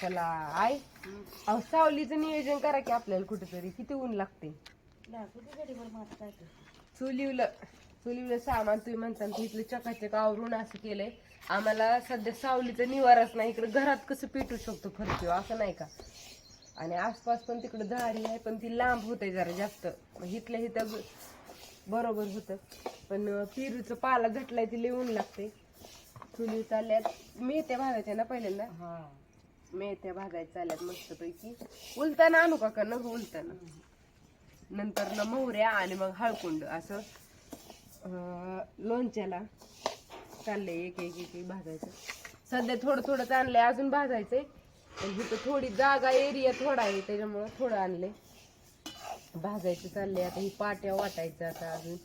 चला आय अहो सावलीचं नियोजन करा की आपल्याला कुठेतरी. किती ऊन लागते. चुलीवलं चुलीवलं सामान तुम्ही म्हणता ना, इथलं चकाचक आवरून असं केलंय. आम्हाला सध्या सावलीचं निवाराच नाही इकडे घरात कसं पेटू शकतो फरशीवर हो, असं नाही का? आणि आसपास पण तिकडे झाडी आहे पण ती लांब होते जरा जास्त. मग इथल्या इथं ब- बरोबर होतं. पण अं, पेरूचं पाला झटलाय ती लिहून लागते. चुली चालल्यात मेथ्या भागायच्या ना पहिल्यांदा. मेथ्या भाजायच्या चालल्यात मस्तपैकी. उलताना आणू का का हो, उलताना. नंतर ना मोहऱ्या आणि मग हळकुंड असं लोणच्याला चाललंय एक एक एक एक भाजायचं. सध्या थोडं थोडं आणलंय अजून भाजायचंय. पण इथं थोडी जागा एरिया थोडा आहे त्याच्यामुळं थोडं आणलंय. भाजायचं चाललंय आता ही पाट्या वाटायचं आता अजून.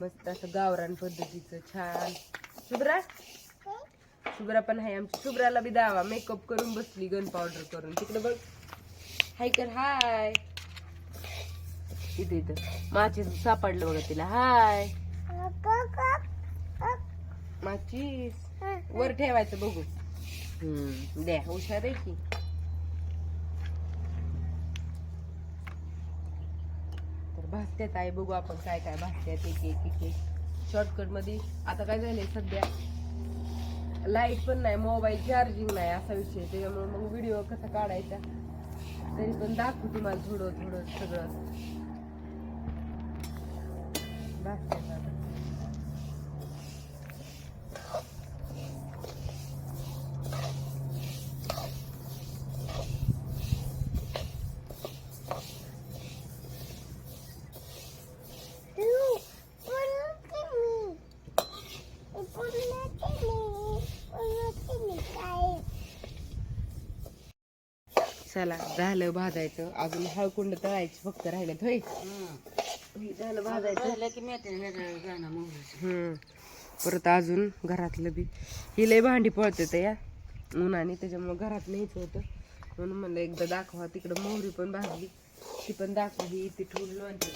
मस्त असं गावरान पद्धतीचं छान. शुभ्रा? शुभ्रा पण आहे आमची. शुभ्राला बी दावा मेकअप करून बसली गन पावडर करून. तिकडे बघ. हाय कर हाय इथे इथं. माची सापडलं बघा तिला. हाय माचीस. वर ठेवायचं बघू. हम्म द्या. हुशार आहे की तर भासत्यात आहे बघू आपण काय काय भासत्यात एक एक एक शॉर्टकटमध्ये. आता काय झालंय सध्या? लाइट पण नाही मोबाईल चार्जिंग नाही असा विषय. त्याच्यामुळे मग व्हिडिओ कसा काढायचा? तरी पण दाखवू तुम्हाला थोडं थोडं सगळं. भासत्यात चला झालं भाजायचं. अजून हळकुंड तळायची फक्त राहिलं होय. हे झालं भाजायचं हम्म. परत अजून घरातलं बी. ही लय भांडी पळते तर या उन्हाने त्याच्यामुळे घरात न्यायचं होतं. म्हणून म्हणलं एकदा दाखवा. तिकडं मोहरी पण भाजली. ती पण दाखवा. ही ती ठेवून लोणचं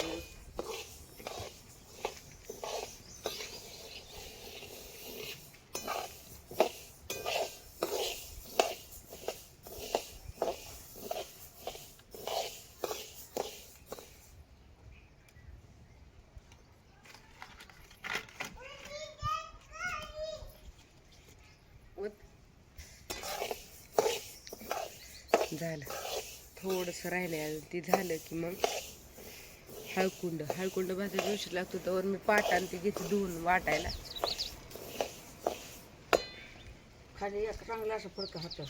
झालं. थोडंसं राहिलंय अजून ते झालं की मग हळकुंड हळकुंड भाजायला उशीर लागतो तर मी पाट आणि ते घेते धुवून वाटायला. खाली एक चांगला असं फडकं होतं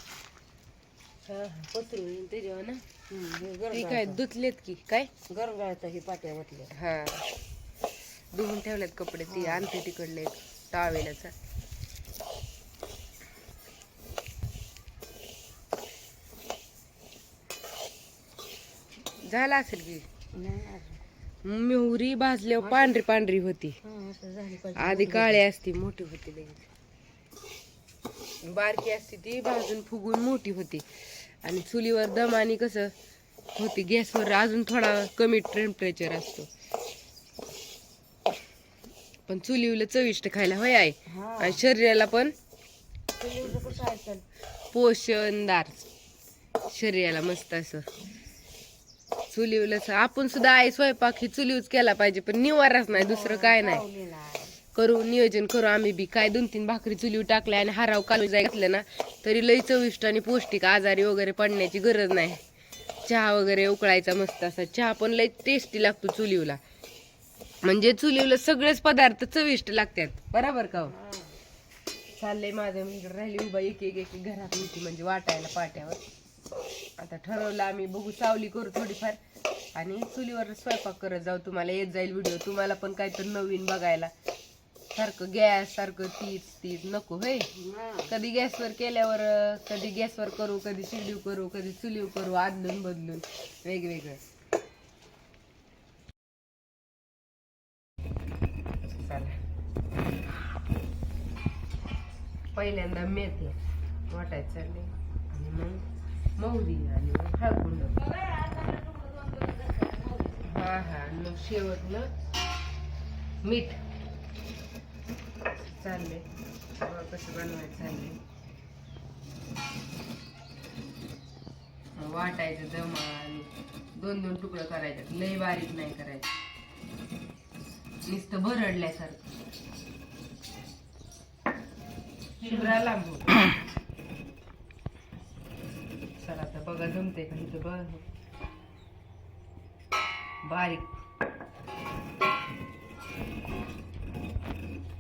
पसरून त्याच्यावर ना? हे ती काय धुतलेत की? काय? गरम गाळायचं ही पाट्या वाटल्या हा. धुवून ठेवलेत कपडे ती आणते तिकडले टावेलाचा. झाला असेल की. मोहरी भाजल्यावर पांढरी पांढरी होती. आधी काळी असती मोठी होती लगेच. बारकी असती ती भाजून फुगून मोठी होती. आणि चुलीवर दम आणि कसं होती गॅसवर अजून थोडा कमी टेम्परेचर असतो. पण चुलीवर चविष्ट खायला होय आहे आणि शरीराला पण पोषणदार. शरीराला मस्त असं. चुलीवलं आपण सुद्धा आई स्वयंपाक ही चुलीवच केला पाहिजे पण निवाराच नाही दुसरं काय नाही. करू नियोजन करू आम्ही बी. काय दोन तीन भाकरी चुलीवर टाकल्या आणि हराव कालू जाय घातलं ना तरी लई चविष्ट आणि पौष्टिक आजारी वगैरे पडण्याची गरज नाही. चहा वगैरे उकळायचा मस्त असा. चहा पण लई टेस्टी लागतो चुलीवला. म्हणजे चुलीवला सगळेच पदार्थ चविष्ट लागतात. बरोबर का हो? चाललंय माझं म्हणजे राहिली उभा एक एक एक घरात होती म्हणजे वाटायला पाट्यावर. आता ठरवलं आम्ही बघू सावली करू थोडीफार. आणि चुलीवर स्वयंपाक करत जाऊ तुम्हाला येत जाईल व्हिडिओ तुम्हाला पण काहीतरी नवीन बघायला. सारखं गॅस सारखं तीच तीच. नको होय? कधी गॅसवर केल्यावर कधी गॅसवर करू कधी शिडीव करू कधी चुलीव करू आदलून बदलून. वेगवेगळं. चला. पहिल्यांदा मेथी वाटायचं चालले आणि मग मौरी आणि मग हळकुंड हा हा आणि मग शेवटनं मीठ चालले कसं बनवायचं चालले वाटायचं जमा आणि दोन दोन तुकडं करायचं लय बारीक नाही करायचं नुसतं भरडल्यासारखं. शिवरा लांबू चला आता बघा जमते का इथं बघ. बारीक.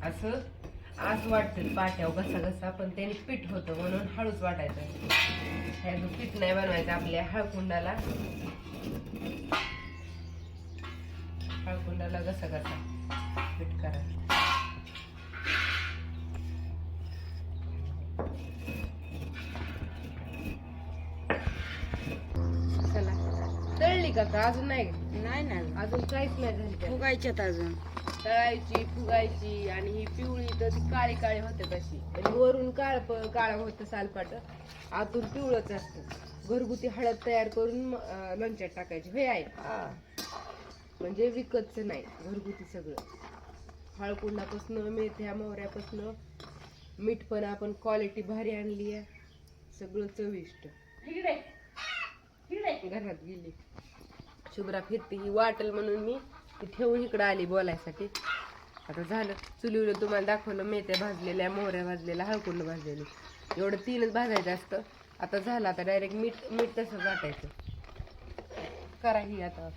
असं आज वाटतं पाट्यावर घसा घसा पण त्याने पीठ होतं म्हणून हळूच वाटायचं. ह्या जो पीठ नाही बनवायचं आपल्या हळकुंडाला. हळकुंडाला घसा घसा. पीठ करा. का का अजून नाही नाही ना. अजून काहीच नाही झाली त्याला. फुगायच्यात अजून. तळायची फुगायची आणि ही पिवळी तर ती काळी काळी होते कशी म्हणजे वरून काळ काळ होतं सालपाट. आतून पिवळंच असतं. घरगुती हळद तयार करून अं, लोणच्यात टाकायची. हे आहे. म्हणजे विकतचं नाही घरगुती सगळं. हळकुंडापासनं मेथ्या मोहऱ्यापासनं मीठ पण आपण क्वालिटी भारी आणली आहे. सगळं चविष्ट. घरात गेली? शुभ्रा फिरते ही वाटल म्हणून मी ती ठेवून इकडं आली बोलायसाठी. आता झालं चुलीवर तुम्हाला दाखवलं मेथ्या भाजलेल्या मोहऱ्या भाजलेल्या हळकुंड भाजलेले. एवढं तीनच भाजायचं असतं. आता झालं आता डायरेक्ट मीठ मीठ तसंच वाटायचं. करा ही आता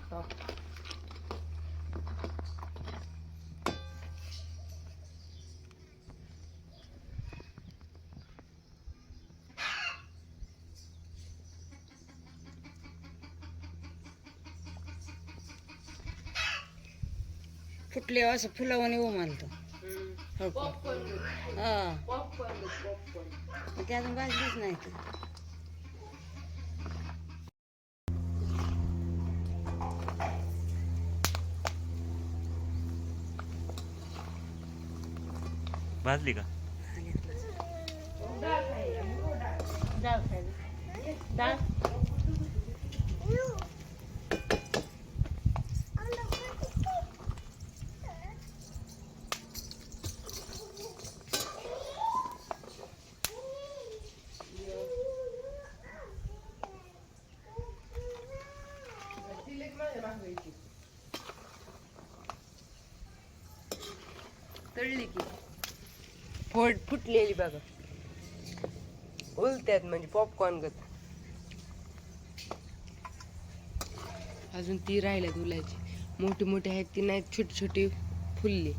फुटले असं फुलावाने उमालतो. हा मग ते अजून भाजलीच नाही तर भाजली का? डाळ खायला डाळ फुटलेली बघा. उलत्यात म्हणजे पॉपकॉर्न गत. अजून ती राहिल्यात उलायची मोठी मोठी आहेत ती नाहीत छोटी छोटी फुलली.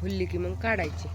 फुलली की मग काढायची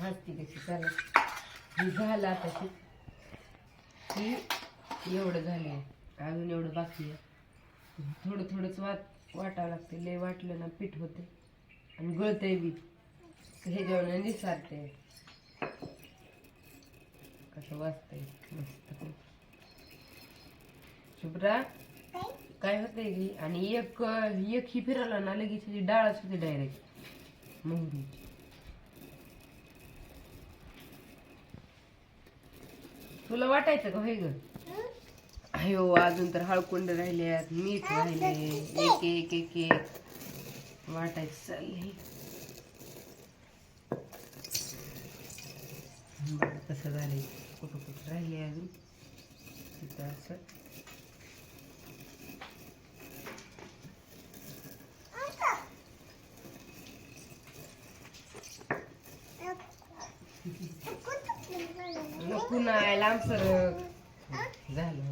हसती कशी चला ही झालं आता ही एवढं झाले अजून एवढं बाकी आहे. थोडं थोडंच वाट वाटावं लागते लय वाटलं ना पीठ होते आणि गळतंय बी. हे जेवण निसारते कसं वाचतंय मस्त शुभ्रा काय होतंय की आणि एक एक ही फिरवला ना लगेच डाळच होते डायरेक्ट मोहरी तुला वाटायचं का? होय ग? अयो अजून तर हळकुंड राहिल्यात मीठ राहिले एक एक एक एक. वाटायचं चाललंय बघा कसं झालंय? कुठं कुठं राहिले अजून? तिथं असं. नको नाही लांब सरक झालं.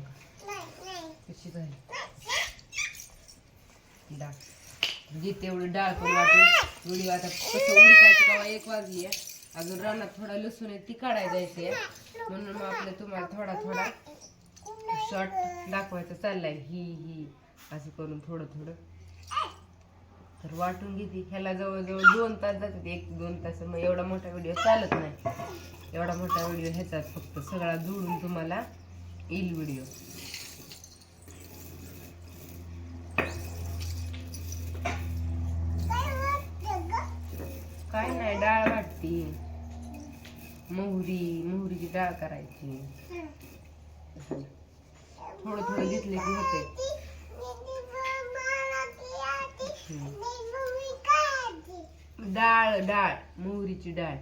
कशी झाली? डाळ. घे तेवढं डाळ पण वाटून आता कसं उडकायचं तेव्हा एक वाजली आहे. अजून रानात थोडा लसूण आहे ती काढायला जायची आहे. म्हणून मग आपलं तुम्हाला थोडा थोडा शॉर्ट दाखवायचं चाललाय. ही ही. असं करून थोडं थोडं. तर वाटून घेते. ह्याला जवळजवळ दोन तास जातात. एक दोन तास. मग एवढा मोठा व्हिडिओ चालत नाही. एवढा मोठा व्हिडिओ ह्याचाच फक्त सगळा जोडून तुम्हाला येईल व्हिडिओ. काय नाही डाळ वाटती. मोहरी मोहरीची डाळ करायची. थोडं थोडं घेतले की होते. डाळ डाळ मोहरीची डाळ.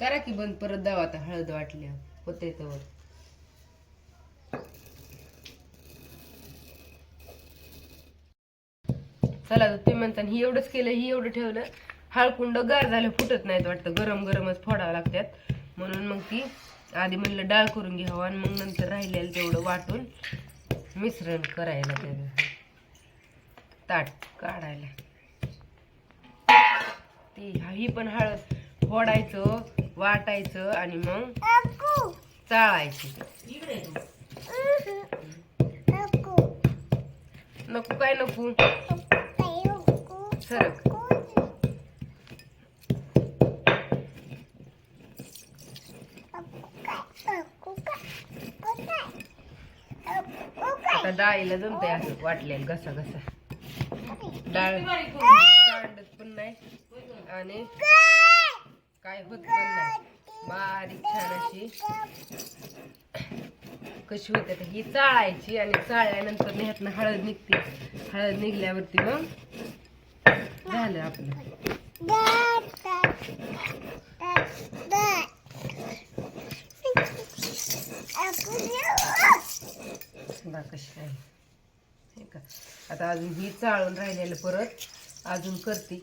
करा की बंद परत दावा आता हळद वाटल्या होते तर चला तर तुम्ही म्हणता ही एवढंच केलं ही एवढं ठेवलं. हळकुंड गार झालं फुटत नाहीत वाटतं गरम गरमच फोडावं लागतात म्हणून मग ती आधी म्हणलं डाळ करून घ्यावं आणि मग नंतर राहिलेलं तेवढं वाटून मिश्रण करायला त्याचं. ताट काढायला. ते ही पण हळद फोडायचं वाटायचं आणि मग चाळायची. नको काय नको. सरक. आता डाळीला जमतंय असं वाटलेलं घसा घसा. डाळ पण नाही. आणि काय? होत पण नाही. बारीक छान अशी कशी होते तर ही चाळायची आणि चाळल्यानंतर ह्यातनं हळद निघते. हळद निघल्यावरती मग झालं आपलं. कशी आहे. का? आता अजून ही चाळून राहिलेलं परत अजून करते.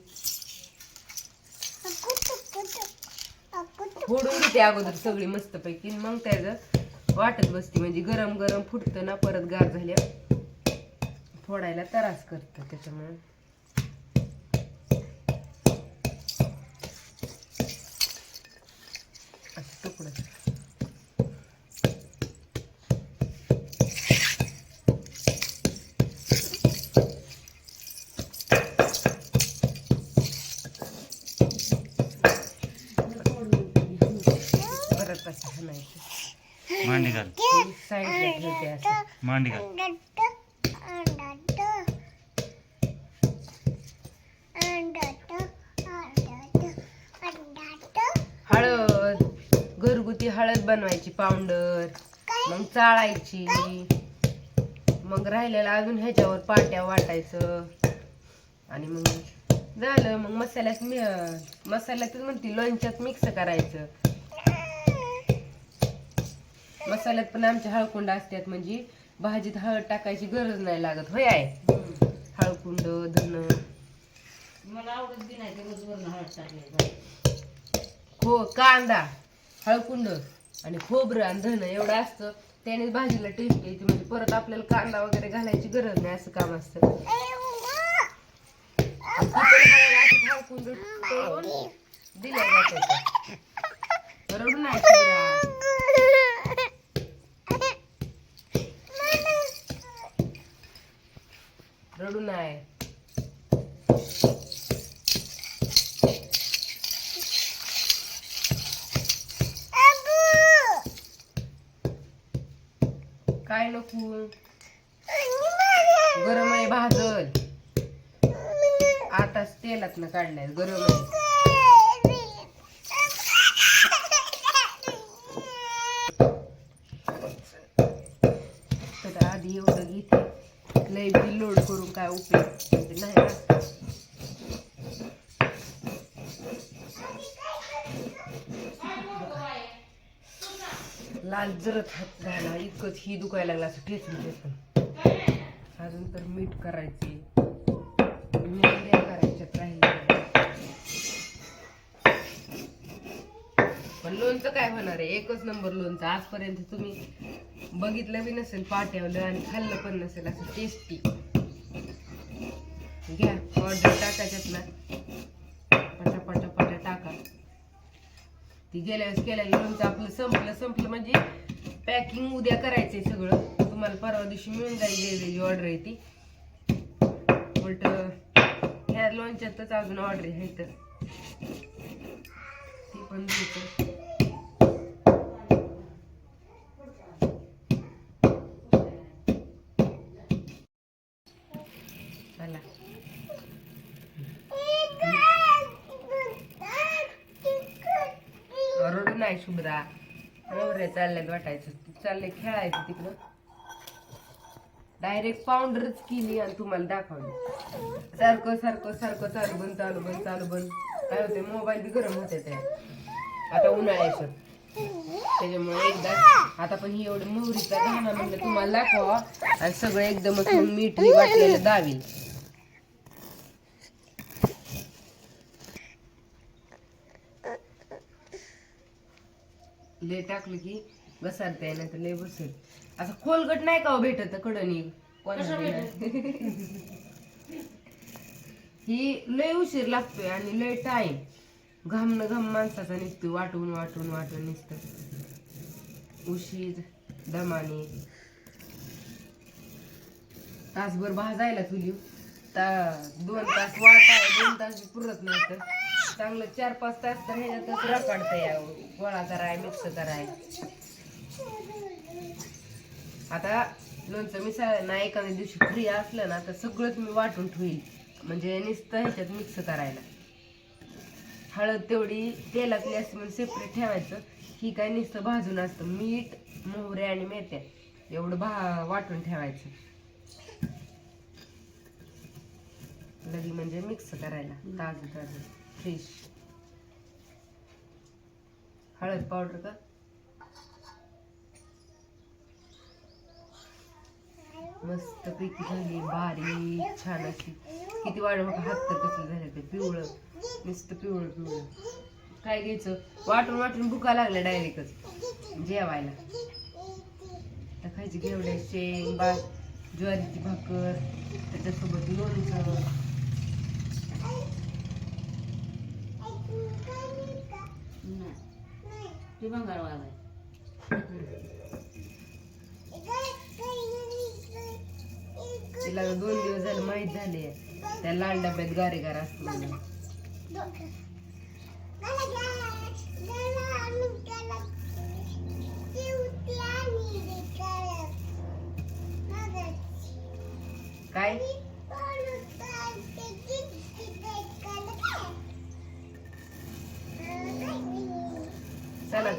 फोडून घेते अगोदर सगळी मस्तपैकी. मग त्याचं वाटत बसते. म्हणजे गरम गरम फुटतं ना परत गार झाल्या. फोडायला त्रास करतं त्याच्यामुळे. मांडी घाल मांडी घाल हळद. घरगुती हळद बनवायची पावडर. मग चाळायची. मग राहिलेलं अजून ह्याच्यावर पाट्या वाटायचं. आणि मग झालं. मग मसाल्यात मसाल्यातच म्हणते लोणच्यात मिक्स करायचं. मसाल्यात पण आमच्या हळकुंड असतात म्हणजे भाजीत हळद टाकायची गरज नाही लागत. होय आहे हळकुंड धन मला आवडत बी नाही ते रोजवरनं हळद टाकले हो कांदा हळकुंड आणि खोबरं आणि धन एवढं असतं. त्याने भाजीला टेस्ट येते म्हणजे परत आपल्याला कांदा वगैरे घालायची गरज नाही असं काम असतं. दिल्या जातात. रडू नाही रडू नाही काय नको गरम आहे भाजल. आताच तेलात ना काढलाय गरम आहे. आधी एवढं घेते. लय बिल लोड करून काय उपयोग? म्हणजे नाही ना. लाल जरत हात झाला इतकंच ही दुखायला लागला असं ठेचून ठेचून. अजून तर मीठ करायचे मिरच्या करायच्यात राहिल्या पण लोणचं काय होणार आहे? एकच नंबर लोणचं. आजपर्यंत तुम्ही बघितलं बी नसेल पाट्यावलं आणि खाल्लं पण नसेल असं टेस्टी घ्या ऑर्डर टाकायच्यात ना पटा पटा पटा टाका. ती गेल्या वेळेस केलेलं लोणचं आपलं संपलं संपलं म्हणजे पॅकिंग उद्या करायचंय सगळं. तुम्हाला परवा दिवशी मिळून जाईल वेगवेगळी ऑर्डर आहे ती. उलट ह्या लोणच्यातच अजून ऑर्डर आहे तर ती पण द्यायचं शुभ्रा नवरे चालल्यात वाटायचं. तू चाललंय खेळायचं तिकडं. डायरेक्ट पावडरच केली आणि तुम्हाला दाखवली. सारखं सारखं सारखं चालू बंद चालू बंद चालू बंद. काय होते मोबाईल बी गरम होते ते आता उन्हाळ्याचं. त्याच्यामुळे एकदा आता पण ही एवढं मोहरीचा घाणा म्हणलं तुम्हाला दाखवा आणि सगळं एकदमच मीठ वाटलेलं दावी ले टाकलं की घसारता नाही तर लय बसेल. असं खोलगट नाही का हो भेटत कडणी ही लय उशीर लागतोय आणि लय घाम न घाम माणसाचा निघतोय वाटून वाटून वाटून निघत उशीर दमाने. तासभर भाजायला तुली. ता दोन तास वाटाय दोन तास पुरत नाही तर. चांगलं चार पाच तास तर ह्याच्यातच रकाडता या गोळा कराय मिक्स कराय आता लोणचं मिसाळ ना एखाद्या दिवशी फ्री असलं ना तर सगळंच मी वाटून ठेवील म्हणजे नुसतं ह्याच्यात मिक्स करायला. हळद तेवढी तेलातली असते म्हणून सेपरेट ठेवायचं. ही काय नुसतं भाजून असतं. मीठ मोहरे आणि मेथ्या एवढं भा वाटून ठेवायचं. लगी म्हणजे मिक्स करायला. ताजं ताजं. फ्रेश हळद पावडर का? मस्त पैकी झाली बारीक छान अशी. किती वाढ हात तर कसं झालं ते पिवळं. मस्त पिवळं पिवळं. काय घ्यायचं? वाटून वाटून भुका लागल्या डायरेक्टच. जेवायला. तर खायची घेवड्या शेंग बा ज्वारीची भाकर त्याच्यासोबत लोणचं नाही ती तिला दोन दिवस झाले माहीत झाले. त्या लाल डब्यात गारे गार असतो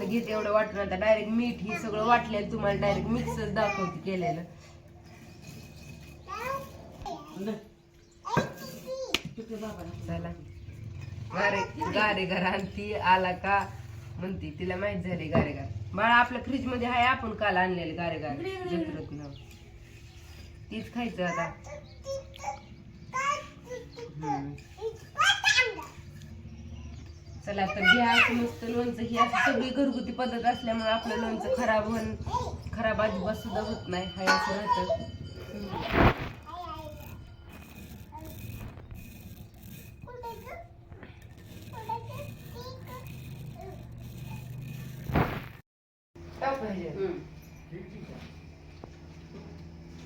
घेते एवढं वाटून आता डायरेक्ट मीठ ही सगळं वाटलेलं तुम्हाला डायरेक्ट मिक्सच दाखवते केलेलं. चला. गारे गारे घर आणती आला का? म्हणती तिला माहीत झाली गारे गार बाळा आपल्या फ्रीजमध्ये आहे आपण काल आणलेले गारे गार जत्रेतनं. तीच खायचं आता. चला तर घ्या असं मस्त लोणचं ही असं सगळी घरगुती पद्धत असल्यामुळे आपलं लोणचं खराब होऊन खराब अजिबात सुद्धा होत नाही हाय असं राहतं.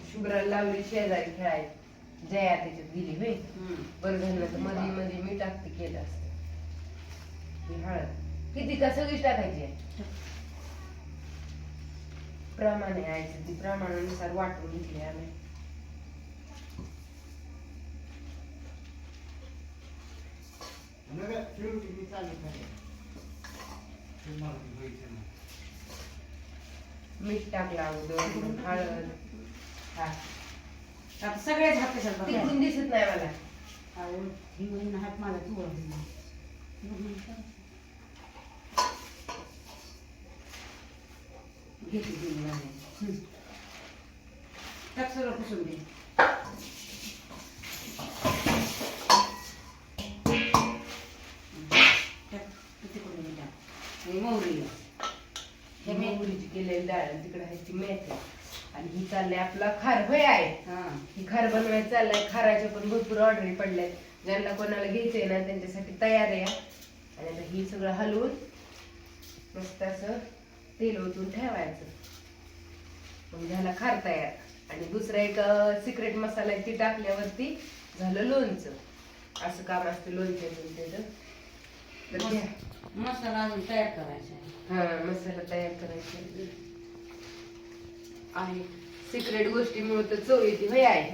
शुभ्राला लावली शेजारी खेळाय जया त्याच्यात गेली होय. बरं झालं तर मध्ये मध्ये मी टाकते केलं असतं ही हळद. किती? का सगळीच टाकायची? आहे प्रमाणे यायचं. ती प्रमाणानुसार वाटून घेतली आम्ही. मीठ टाकलं अगोदर हळद. हा. आता सगळ्याच हात बघायला? तिकडून दिसत नाही मला. अहो, ही म्हणून हात मला तू ओळखली. घेते ती मुलाने. टाक सगळं पुसून. आणि मोहरी हे मेथीची केलेली डाळ तिकडे ती मेथी आणि ही चाललंय आपला खार होय आहे हा ही खार बनवायचं चाललंय खाराच्या पण भरपूर ऑर्डरी पडल्यात ज्यांना कोणाला घ्यायचंय ना त्यांच्यासाठी तयार आहे आणि आता ही सगळं हलवून मस्त असं तेल ओतून ठेवायचं. मग झाला खार तयार. आणि दुसरा एक सिक्रेट मसाला ती टाकल्यावरती झालं लोणचं. असं काम असतं त्याचं घ्या. मसाला अजून तयार करायचा. हा मसाला तयार करायचा आहे. सिक्रेट गोष्टीमुळे तर चव येते होय आहे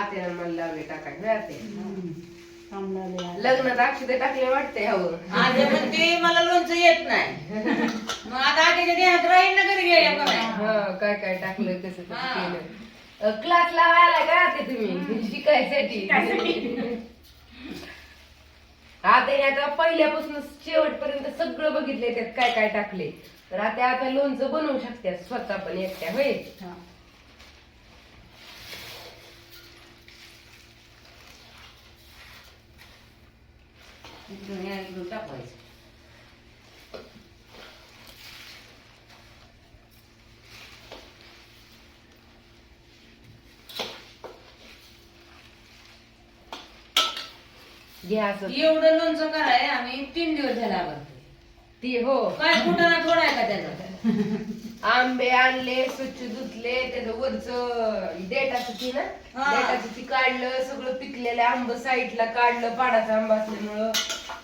आत्यानं मला लावले टाकाय. होय आत्या थांबला लय आला. लग्नात अक्षते टाकले वाटते हवं आधी म्हणते मला लोणचं येत नाही. मग आता आधीच्या देहात राहील ना घरी गेल्या का नाही हा काय काय टाकलं कसं कसं हा. केलं. क्लास लावायला का ते तुम्ही? शिकायसाठी. आता हे आता पहिल्यापासून शेवटपर्यंत सगळं बघितलंय त्यात काय काय टाकले तर आता आता लोणचं बनवू शकतात स्वतः पण एकट्या होय? हा. इकडून या इकडून टाकवायचं. घ्या असं एवढं लोणचं कराय आम्ही तीन दिवस झाला करतोय ती हो. काय कुठं ना थोडा आहे का त्याचा? आंबे आणले स्वच्छ धुतले त्याचं वरच देटाचं ती ना हा. देटाचं ती काढलं सगळं पिकलेलं आंब साईडला काढलं पाडाचा आंबा असल्यामुळं.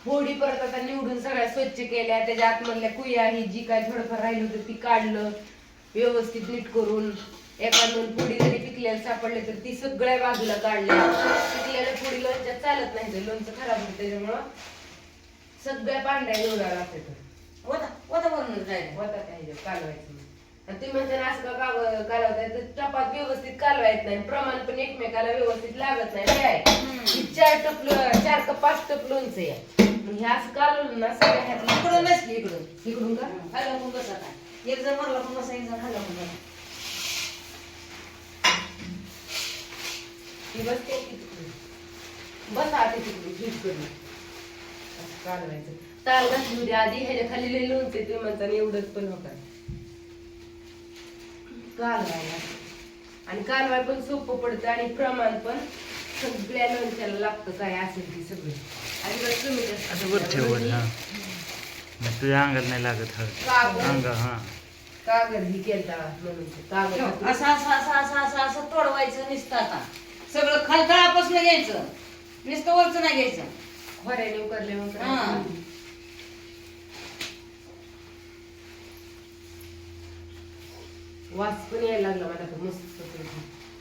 फोडी परत आता निवडून सगळ्या स्वच्छ केल्या त्याच्या आतमधल्या कुया ही जी काय थोडंफार राहिलं होतं ती काढलं व्यवस्थित नीट करून. एका दोन फोडी जरी पिकलेल्या सापडले तर ती सगळ्या बाजूला काढल्या. पिकलेल्या फोडी लोणच्यात चालत नाही ते लोणचं खराब होतं त्याच्यामुळं सगळ्या पांढऱ्या निवडावं लागतं वता वता वरून जायचं होता काही कालवायचं. आणि तुम्ही म्हणता असं का काव- कालवताय तर चपात व्यवस्थित कालवायचं नाही. प्रमाण पण एकमेकाला व्यवस्थित लागत नाही. आहे. ही चार टप चार का पाच टप लोणचं या मग हे असं कालवलं ना सगळ्या इकडून नाही इकडून. इकडून का? खाल्ला पण बसा काय एक जण मरला पण बसा एक जण खाल्ला पण बसा ती बसते तिकडून. बस आधी तिकडून झीज करून. असं कालवायचं. ताल घातली होती आधी ह्याच्या खाली लिहिलं होते तुम्ही म्हणता एवढंच पण होता. कालवायला. आणि कालवाय पण सोपं पडतं आणि प्रमाण पण सगळ्या लोणच्याला लागतं काय असेल ती सगळं. आणि बस तुम्ही जास्त. असं वर ठेवलं हा. मग तुझ्या अंगाला नाही लागत हळद. कागद. अंग हा. कागद ही केलता म्हणून. ते कागद असं असं असं असं असं असं तोडवायचं नुसतं आता. सगळं खालतळापासून घ्यायचं. नुसतं वरचं नाही घ्यायचं. खोऱ्याने उकरले हा. वास पण यायला लागला मला तर मस्त.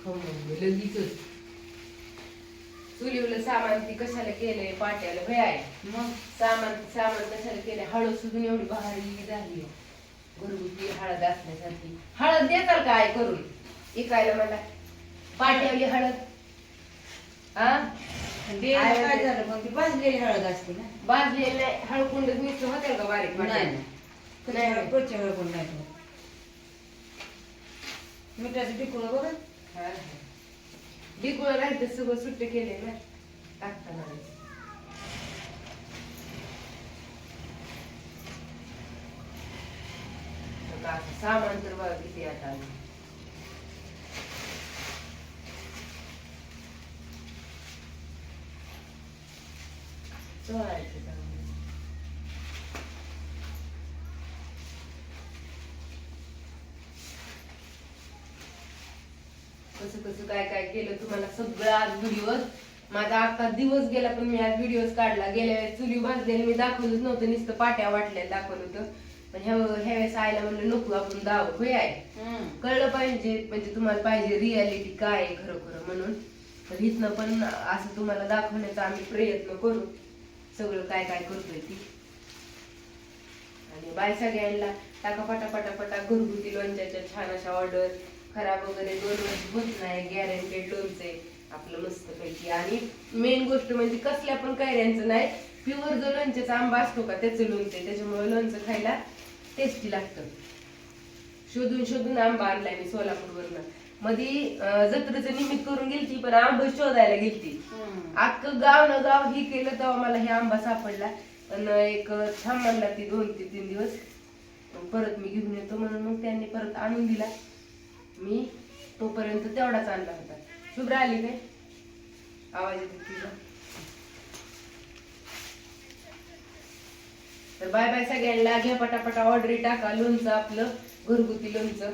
खाऊन लगेचच चुलीवलं सामान ती कशाला केलंय पाट्याला भय आहे. मग? सामान सामान कशाला केलंय? हळद सुद्धा एवढी भारी झाली घरगुती हळद असण्यासारखी हळद देताल काय करून? इकायला मला. पाट्यावली हळद. हा काय झालं? मग ती भाजलेली हळद असते ना? भाजलेलं नाही हळकुंड मिक्स होते का बारीक नाही? नाही. पुढच्या पण नाही. मिठाचं टिकून बघा. बिकुळ राहते सगळं सुट्ट केले ना. टाकताना सामान तर बघा किती आता आलं. चोळायचं चांगलं. कसं कसं काय काय केलं तुम्हाला सगळं आज व्हिडिओ माझा अख्खा दिवस गेला पण मी आज व्हिडिओ काढला. गेल्या वेळेस चुली भाजलेली मी दाखवलंच नव्हतं. नुसतं पाट्या वाटल्या दाखवलं होतं. पण ह्या ह्या वेळेस आयला म्हणलं नको आपण दाव होय आहे कळलं पाहिजे म्हणजे तुम्हाला पाहिजे रियालिटी काय आहे खरं खरं म्हणून. तर इथनं पण असं तुम्हाला दाखवण्याचा आम्ही प्रयत्न करू. सगळं काय काय करतोय ती. आणि बाय सगळ्यांना टाका पटा पटा पटा घरगुती लोणच्याच्या छान अशा ऑर्डर खराब वगैरे दोन होत नाही गॅरंटेड लोणचे आपलं मस्त पैकी आणि मेन गोष्ट म्हणजे कसल्या पण कैऱ्यांचं नाही प्युअर जो लोणच्याचा आंबा असतो का त्याचं लोणचे त्याच्यामुळे लोणचं खायला टेस्टी लागतं. शोधून शोधून आंबा आणलाय मी सोलापूरवरनं. मधी जत्रेचं निमित्त करून गेलती पण आंबा शोधायला गेलती. अख्खं गाव न गाव ही केलं तेव्हा मला हे आंबा सापडला. पण एक थांब म्हणला ती दोन ते तीन दिवस. परत मी घेऊन येतो म्हणून मग त्यांनी परत आणून दिला. मी तोपर्यंत तेवढाच आणला होता. शुभ्रा आली काय? आवाज येतो तिचा तर बाय बाय सगळ्यांना घ्या पटापटा ऑर्डरी टाका लोणचं आपलं घरगुती लोणचं.